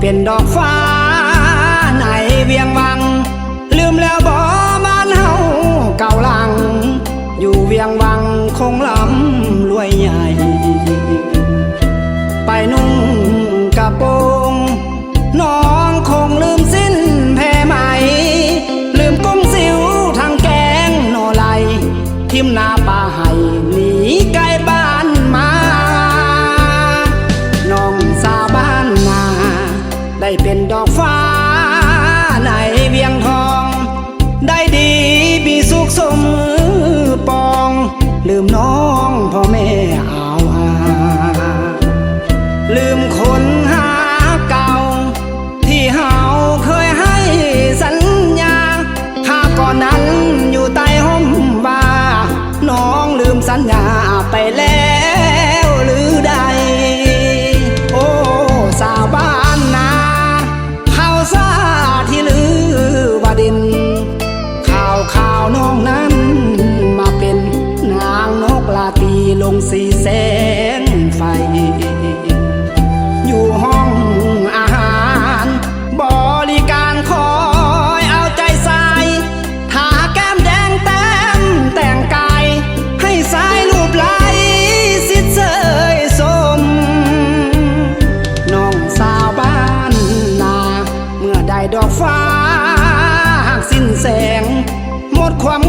เป็นดอกฟ้าในเวียงวัง ลืมแล้วบ่บ้านเฮาเก่าหลัง อยู่เวียงวังคงลำรวยใหญ่ ไปนุ่งกระโปรงน้องคงลืมสิ้นแพ่ไหม ลืมกุ้งสิวทางแกงโนไลทิมนาป่าไห้หนีไกล ได้เป็นดอกฟ้าในเวียงทอง ได้ดีมีสุขสมือปอง ลืมน้องพ่อแม่เอาหาลืมคนหาเก่า ที่เฮาเคยให้สัญญาข้าก่อนนั้นอยู่ใต้ห่มว่าน้องลืมสัญญาไปแล้ น้องนั้น มาเป็นนางนกลาตีลงสีแสงไฟ อยู่ห้องอาหาร บริการคอยเอาใจใส่ทาแก้มแดงเต็มแต่งกายให้สายรูปไหลสิเสยสม น้องสาวบ้านนา เมื่อได้ดอกฟ้าสิ้นแสง porco.